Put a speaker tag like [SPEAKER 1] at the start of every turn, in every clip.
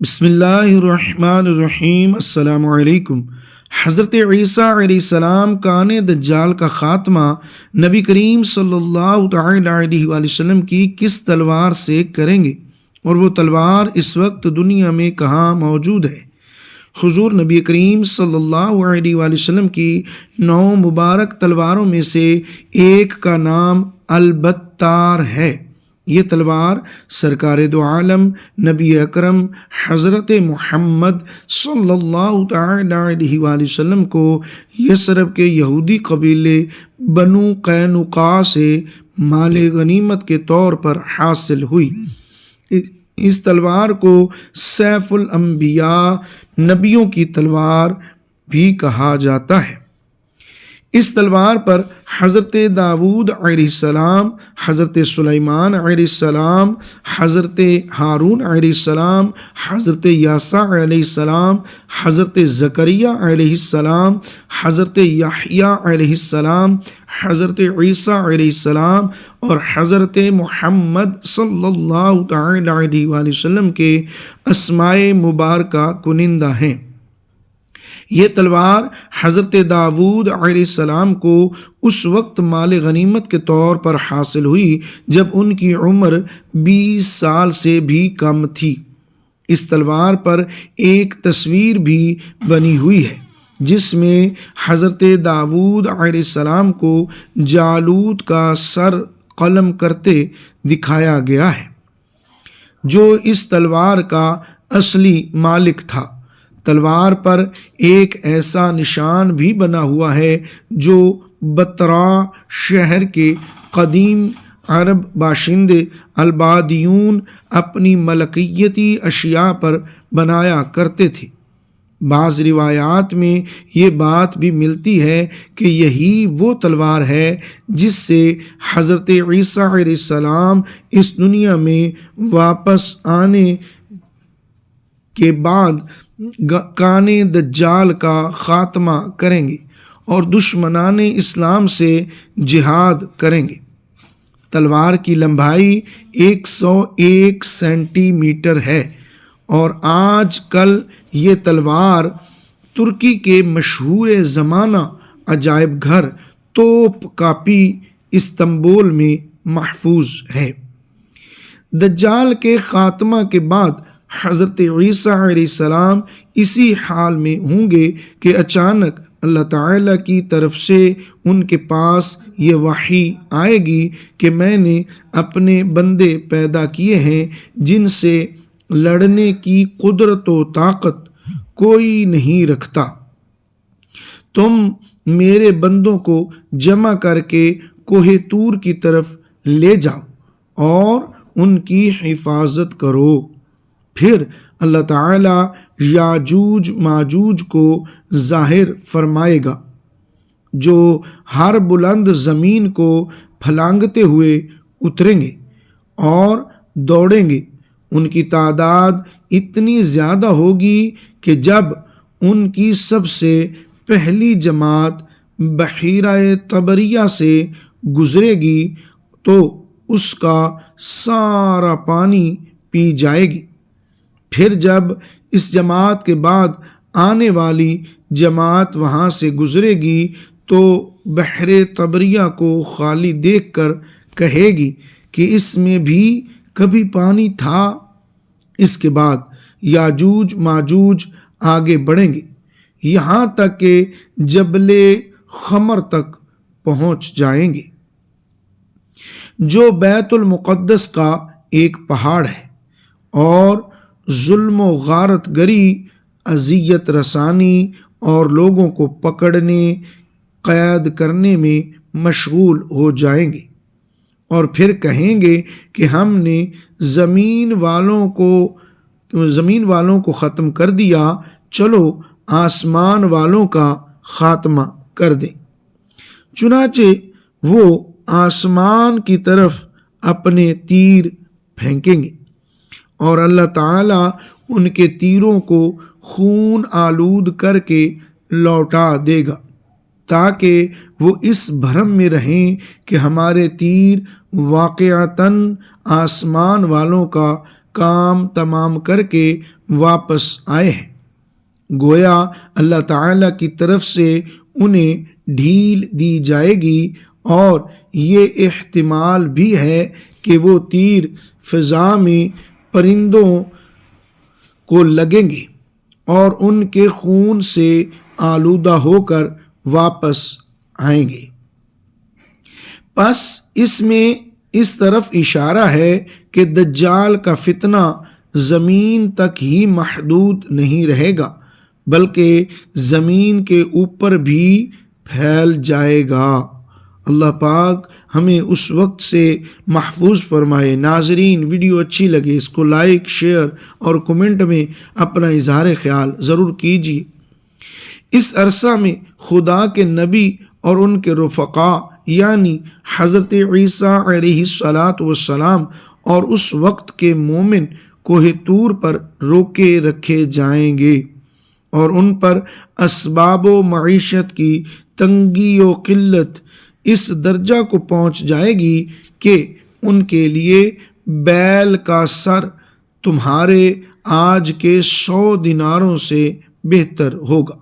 [SPEAKER 1] بسم اللہ الرحمن الرحیم، السلام علیکم۔ حضرت عیسیٰ علیہ السلام کان دجال کا خاتمہ نبی کریم صلی اللہ تعالی علیہ وآلہ وسلم کی کس تلوار سے کریں گے؟ اور وہ تلوار اس وقت دنیا میں کہاں موجود ہے؟ حضور نبی کریم صلی اللہ علیہ وآلہ وسلم کی نو مبارک تلواروں میں سے ایک کا نام البتار ہے۔ یہ تلوار سرکار دو عالم، نبی اکرم، حضرت محمد صلی اللہ تعالی علیہ وآلہ وسلم کو یسرب کے یہودی قبیلے بنو قینقا سے مال غنیمت کے طور پر حاصل ہوئی۔ اس تلوار کو سیف الانبیاء نبیوں کی تلوار بھی کہا جاتا ہے۔ اس تلوار پر حضرت داود علیہ السلام، حضرت سلیمان علیہ السلام، حضرت ہارون علیہ السلام، حضرت یاسا علیہ السلام، حضرت ذکریہ علیہ السلام، حضرت یحییٰ علیہ السلام، حضرت عیسیٰ علیہ السلام اور حضرت محمد صلی اللہ تعالی علیہ وآلہ وسلم کے اسماء مبارکہ کنندہ ہیں۔ یہ تلوار حضرت داود علیہ السلام کو اس وقت مال غنیمت کے طور پر حاصل ہوئی جب ان کی عمر بیس سال سے بھی کم تھی۔ اس تلوار پر ایک تصویر بھی بنی ہوئی ہے، جس میں حضرت داود علیہ السلام کو جالود کا سر قلم کرتے دکھایا گیا ہے، جو اس تلوار کا اصلی مالک تھا۔ تلوار پر ایک ایسا نشان بھی بنا ہوا ہے جو بطرا شہر کے قدیم عرب باشندے البادیون اپنی ملکیتی اشیاء پر بنایا کرتے تھے۔ بعض روایات میں یہ بات بھی ملتی ہے کہ یہی وہ تلوار ہے جس سے حضرت عیسیٰ علیہ السلام اس دنیا میں واپس آنے کے بعد کان دجال کا خاتمہ کریں گے اور دشمنان اسلام سے جہاد کریں گے۔ تلوار کی لمبائی ایک سو ایک سینٹی میٹر ہے اور آج کل یہ تلوار ترکی کے مشہور زمانہ عجائب گھر توپ کاپی استنبول میں محفوظ ہے۔ دجال کے خاتمہ کے بعد حضرت عیسیٰ علیہ السلام اسی حال میں ہوں گے کہ اچانک اللہ تعالیٰ کی طرف سے ان کے پاس یہ وحی آئے گی کہ میں نے اپنے بندے پیدا کیے ہیں جن سے لڑنے کی قدرت و طاقت کوئی نہیں رکھتا۔ تم میرے بندوں کو جمع کر کے کوہ تور کی طرف لے جاؤ اور ان کی حفاظت کرو۔ پھر اللہ تعالیٰ یاجوج ماجوج کو ظاہر فرمائے گا، جو ہر بلند زمین کو پھلانگتے ہوئے اتریں گے اور دوڑیں گے۔ ان کی تعداد اتنی زیادہ ہوگی کہ جب ان کی سب سے پہلی جماعت بحیرہ تبریہ سے گزرے گی تو اس کا سارا پانی پی جائے گی۔ پھر جب اس جماعت کے بعد آنے والی جماعت وہاں سے گزرے گی تو بحر تبریہ کو خالی دیکھ کر کہے گی کہ اس میں بھی کبھی پانی تھا۔ اس کے بعد یاجوج ماجوج آگے بڑھیں گے۔ یہاں تک کہ جبل خمر تک پہنچ جائیں گے۔ جو بیت المقدس کا ایک پہاڑ ہے اور ظلم و غارت گری، اذیت رسانی اور لوگوں کو پکڑنے، قید کرنے میں مشغول ہو جائیں گے۔ اور پھر کہیں گے کہ ہم نے زمین والوں کو، زمین والوں کو ختم کر دیا، چلو آسمان والوں کا خاتمہ کر دیں۔ چنانچہ وہ آسمان کی طرف اپنے تیر پھینکیں گے۔ اور اللہ تعالیٰ ان کے تیروں کو خون آلود کر کے لوٹا دے گا، تاکہ وہ اس بھرم میں رہیں کہ ہمارے تیر واقعتاً آسمان والوں کا کام تمام کر کے واپس آئے ہیں۔ گویا اللہ تعالیٰ کی طرف سے انہیں ڈھیل دی جائے گی اور یہ احتمال بھی ہے کہ وہ تیر فضا میں پرندوں کو لگیں گے اور ان کے خون سے آلودہ ہو کر واپس آئیں گے۔ پس اس میں اس طرف اشارہ ہے کہ دجال کا فتنہ زمین تک ہی محدود نہیں رہے گا، بلکہ زمین کے اوپر بھی پھیل جائے گا۔ اللہ پاک ہمیں اس وقت سے محفوظ فرمائے۔ ناظرین، ویڈیو اچھی لگے، اس کو لائک، شیئر اور کومنٹ میں اپنا اظہار خیال ضرور کیجیے۔ اس عرصہ میں خدا کے نبی اور ان کے رفقا یعنی حضرت عیسیٰ علیہ صلاۃ وسلام اور اس وقت کے مومن کوہ طور پر روکے رکھے جائیں گے اور ان پر اسباب و معیشت کی تنگی و قلت اس درجہ کو پہنچ جائے گی کہ ان کے لیے بیل کا سر تمہارے آج کے سو دناروں سے بہتر ہوگا۔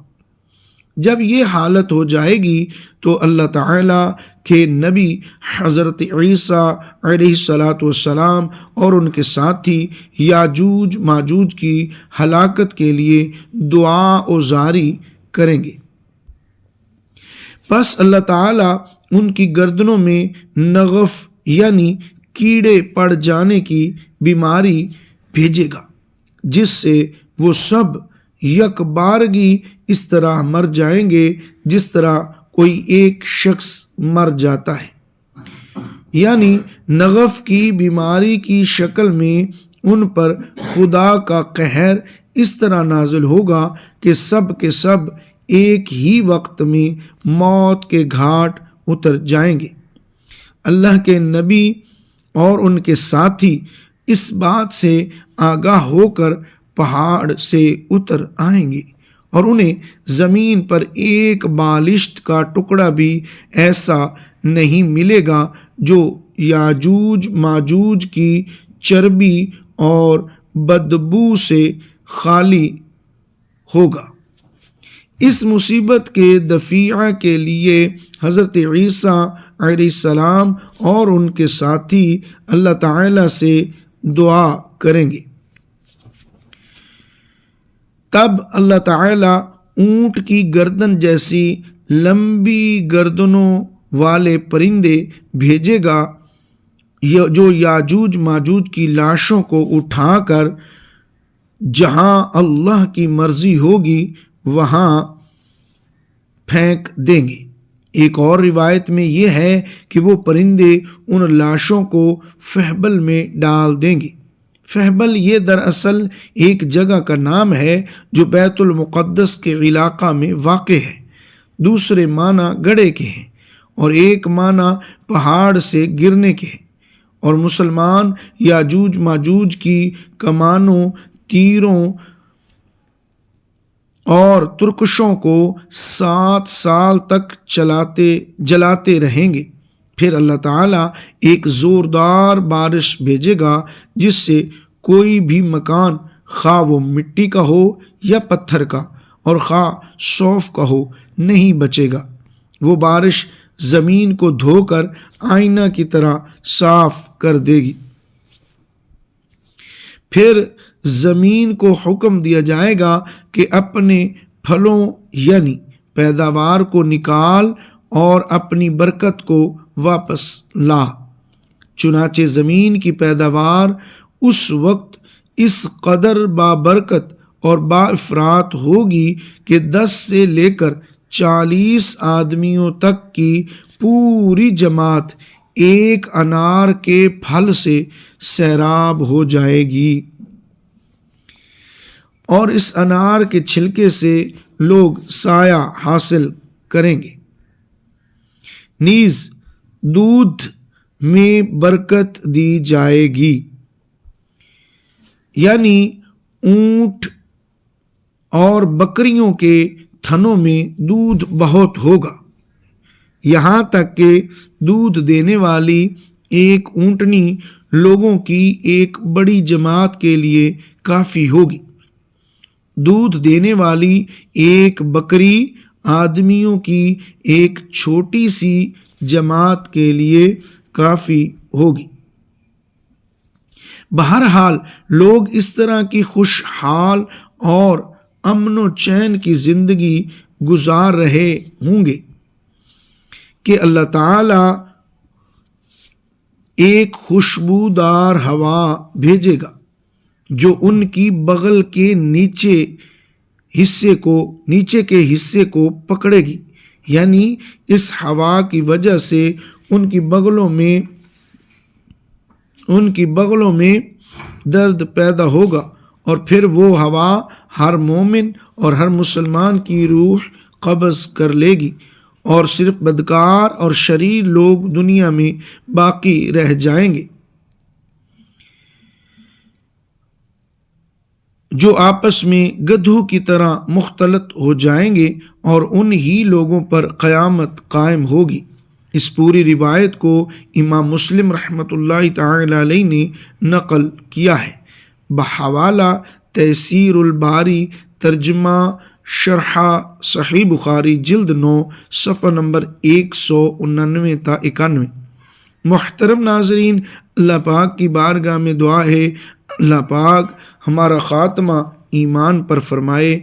[SPEAKER 1] جب یہ حالت ہو جائے گی تو اللہ تعالیٰ کے نبی حضرت عیسیٰ علیہ صلاۃ والسلام اور ان کے ساتھی یاجوج ماجوج کی ہلاکت کے لیے دعا و زاری کریں گے۔ بس اللہ تعالیٰ ان کی گردنوں میں نغف یعنی کیڑے پڑ جانے کی بیماری بھیجے گا، جس سے وہ سب یک بارگی اس طرح مر جائیں گے جس طرح کوئی ایک شخص مر جاتا ہے۔ یعنی نغف کی بیماری کی شکل میں ان پر خدا کا قہر اس طرح نازل ہوگا کہ سب کے سب ایک ہی وقت میں موت کے گھاٹ اتر جائیں گے۔ اللہ کے نبی اور ان کے ساتھی اس بات سے آگاہ ہو کر پہاڑ سے اتر آئیں گے اور انہیں زمین پر ایک بالشت کا ٹکڑا بھی ایسا نہیں ملے گا جو یاجوج ماجوج کی چربی اور بدبو سے خالی ہوگا۔ اس مصیبت کے دفیع کے لیے حضرت عیسیٰ علیہ السلام اور ان کے ساتھی اللہ تعالیٰ سے دعا کریں گے۔ تب اللہ تعالیٰ اونٹ کی گردن جیسی لمبی گردنوں والے پرندے بھیجے گا جو یاجوج ماجوج کی لاشوں کو اٹھا کر جہاں اللہ کی مرضی ہوگی وہاں پھینک دیں گے۔ ایک اور روایت میں یہ ہے کہ وہ پرندے ان لاشوں کو فہبل میں ڈال دیں گے۔ فہبل یہ دراصل ایک جگہ کا نام ہے جو بیت المقدس کے علاقہ میں واقع ہے۔ دوسرے معنی گڑے کے ہیں اور ایک معنی پہاڑ سے گرنے کے ہیں۔ اور مسلمان یاجوج ماجوج کی کمانوں، تیروں اور ترکشوں کو سات سال تک چلاتے، جلاتے رہیں گے۔ پھر اللہ تعالیٰ ایک زوردار بارش بھیجے گا، جس سے کوئی بھی مکان خواہ وہ مٹی کا ہو یا پتھر کا، اور خواہ صوف کا ہو، نہیں بچے گا۔ وہ بارش زمین کو دھو کر آئینہ کی طرح صاف کر دے گی۔ پھر زمین کو حکم دیا جائے گا کہ اپنے پھلوں یعنی پیداوار کو نکال اور اپنی برکت کو واپس لا۔ چنانچہ زمین کی پیداوار اس وقت اس قدر با برکت اور با افراد ہوگی کہ دس سے لے کر چالیس آدمیوں تک کی پوری جماعت ایک انار کے پھل سے سیراب ہو جائے گی۔ اور اس انار کے چھلکے سے لوگ سایہ حاصل کریں گے۔ نیز دودھ میں برکت دی جائے گی۔ یعنی اونٹ اور بکریوں کے تھنوں میں دودھ بہت ہوگا۔ یہاں تک کہ دودھ دینے والی ایک اونٹنی لوگوں کی ایک بڑی جماعت کے لیے کافی ہوگی۔ دودھ دینے والی ایک بکری آدمیوں کی ایک چھوٹی سی جماعت کے لیے کافی ہوگی۔ بہرحال، لوگ اس طرح کی خوشحال اور امن و چین کی زندگی گزار رہے ہوں گے کہ اللہ تعالی ایک خوشبودار ہوا بھیجے گا۔ جو ان کی بغل کے نیچے حصے کو، نیچے کے حصے کو پکڑے گی۔ یعنی اس ہوا کی وجہ سے ان کی بغلوں میں، ان کی بغلوں میں درد پیدا ہوگا۔ اور پھر وہ ہوا ہر مومن اور ہر مسلمان کی روح قبض کر لے گی۔ اور صرف بدکار اور شریر لوگ دنیا میں باقی رہ جائیں گے۔ جو آپس میں گدھوں کی طرح مختلط ہو جائیں گے اور ان ہی لوگوں پر قیامت قائم ہوگی۔ اس پوری روایت کو امام مسلم رحمۃ اللہ تعالی علیہ نے نقل کیا ہے۔ بحوالہ تحصیر الباری ترجمہ شرح صحیح بخاری جلد نو، صفحہ نمبر ایک سو انانوے تا اکانوے۔ محترم ناظرین، اللہ پاک کی بارگاہ میں دعا ہے۔ اللہ پاک ہمارا خاتمہ ایمان پر فرمائے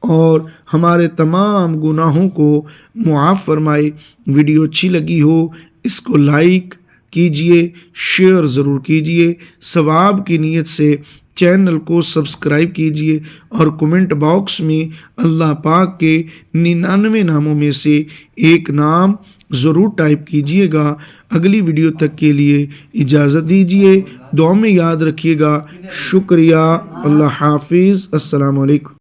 [SPEAKER 1] اور ہمارے تمام گناہوں کو معاف فرمائے۔ ویڈیو اچھی لگی ہو، اس کو لائک کیجیے، شیئر ضرور کیجیے۔ ثواب کی نیت سے چینل کو سبسکرائب کیجیے اور کمنٹ باکس میں اللہ پاک کے ننانوے ناموں میں سے ایک نام ضرور ٹائپ کیجیے گا۔ اگلی ویڈیو تک کے لیے اجازت دیجیے، دعا میں یاد رکھیے گا، شکریہ، اللہ حافظ، السلام علیکم۔